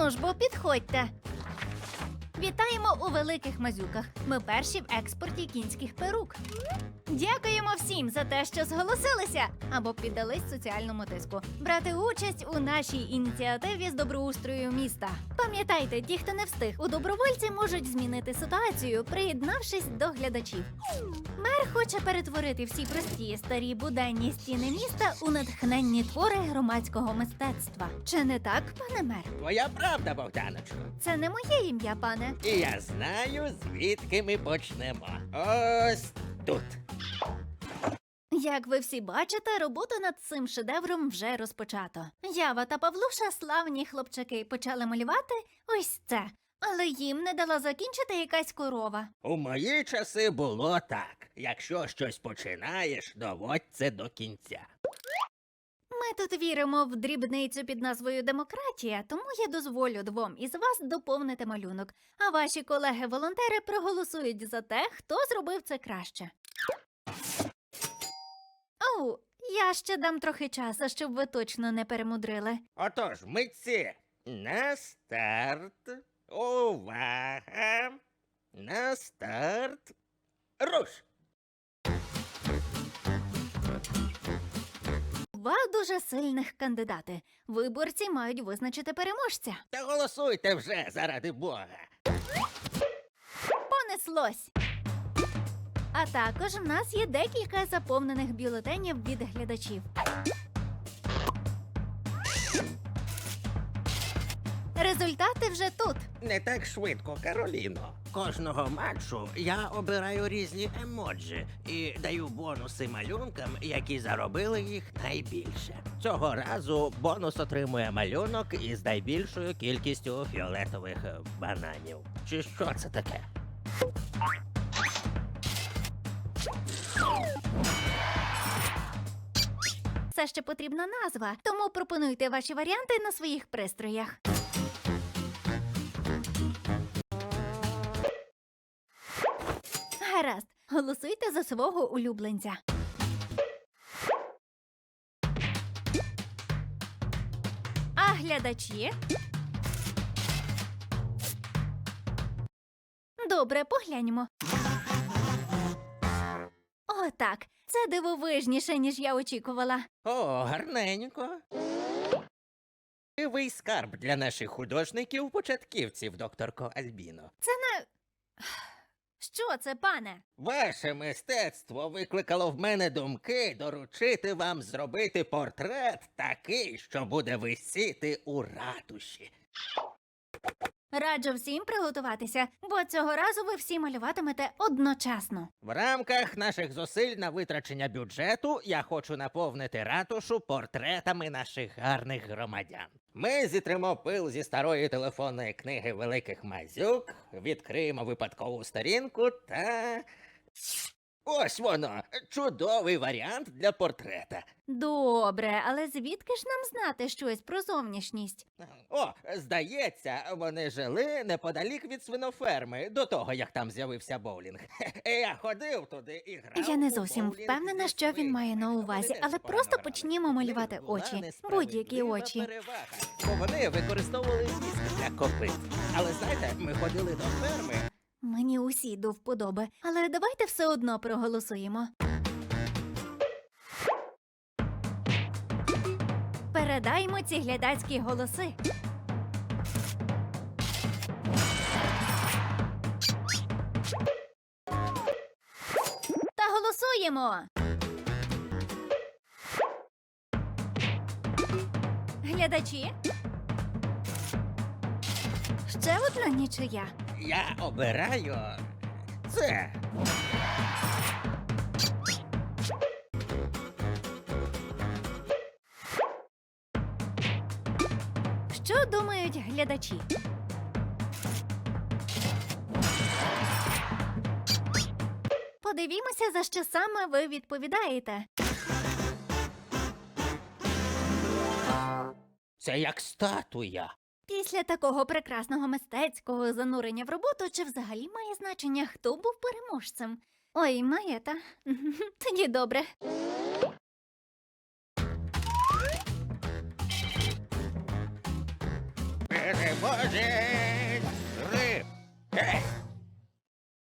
Ну ж бо підходьте. Вітаємо у великих мазюках. Ми перші в експорті кінських перук. Дякуємо всім за те, що зголосилися або піддались соціальному тиску. Брати участь у нашій ініціативі з доброустрою міста. Пам'ятайте, ті, хто не встиг, у добровольці можуть змінити ситуацію, приєднавшись до глядачів. Мер хоче перетворити всі прості старі буденні стіни міста у натхненні твори громадського мистецтва. Чи не так, пане мер? Твоя правда, Богданочко. Це не моє ім'я, пане. І я знаю, звідки ми почнемо. Ось тут. Як ви всі бачите, робота над цим шедевром вже розпочато. Ява та Павлуша, славні хлопчаки, почали малювати ось це. Але їм не дала закінчити якась корова. У мої часи було так. Якщо щось починаєш, доводь це до кінця. Ми тут віримо в дрібницю під назвою демократія, тому я дозволю двом із вас доповнити малюнок, а ваші колеги-волонтери проголосують за те, хто зробив це краще. Я ще дам трохи часу, щоб ви точно не перемудрили. Отож, митці, на старт. Увага! На старт. Руш! Два дуже сильних кандидати. Виборці мають визначити переможця. Та голосуйте вже заради Бога. Понеслось. А також в нас є декілька заповнених бюлетенів від глядачів. Результати вже тут. Не так швидко, Кароліно. Кожного матчу я обираю різні емоджі і даю бонуси малюнкам, які заробили їх найбільше. Цього разу бонус отримує малюнок із найбільшою кількістю фіолетових бананів. Чи що це таке? Це ще потрібна назва, тому пропонуйте ваші варіанти на своїх пристроях. Гаразд, голосуйте за свого улюбленця. А глядачі? Добре, погляньмо. О, так. Це дивовижніше, ніж я очікувала. О, гарненько. Живий скарб для наших художників-початківців, докторко Альбіно. Це не. Що це, пане? Ваше мистецтво викликало в мене думки доручити вам зробити портрет такий, що буде висіти у ратуші. Раджу всім приготуватися, бо цього разу ви всі малюватимете одночасно. В рамках наших зусиль на витрачення бюджету я хочу наповнити ратушу портретами наших гарних громадян. Ми зітримо пил зі старої телефонної книги великих мазюк, відкриємо випадкову сторінку та. Ось воно! Чудовий варіант для портрета. Добре, але звідки ж нам знати щось про зовнішність? О, здається, вони жили неподалік від свиноферми до того, як там з'явився боулінг. Я ходив туди і грав. Я не у зовсім боулінг впевнена, зі що він має на увазі, Вони але просто почнімо малювати була очі. несправедлива Будь-які очі. перевага, Бо вони використовували віск для копит. Але знаєте, ми ходили до ферми. Мені усі до вподоби, але давайте все одно проголосуємо. Передаймо ці глядацькі голоси. Та голосуємо. Глядачі. Ще одна нічия. Я обираю це. Що думають глядачі? Подивімося, за що саме ви відповідаєте. Це як статуя. Після такого прекрасного мистецького занурення в роботу чи взагалі має значення, хто був переможцем? Ой, має та. Тоді добре. Переможець!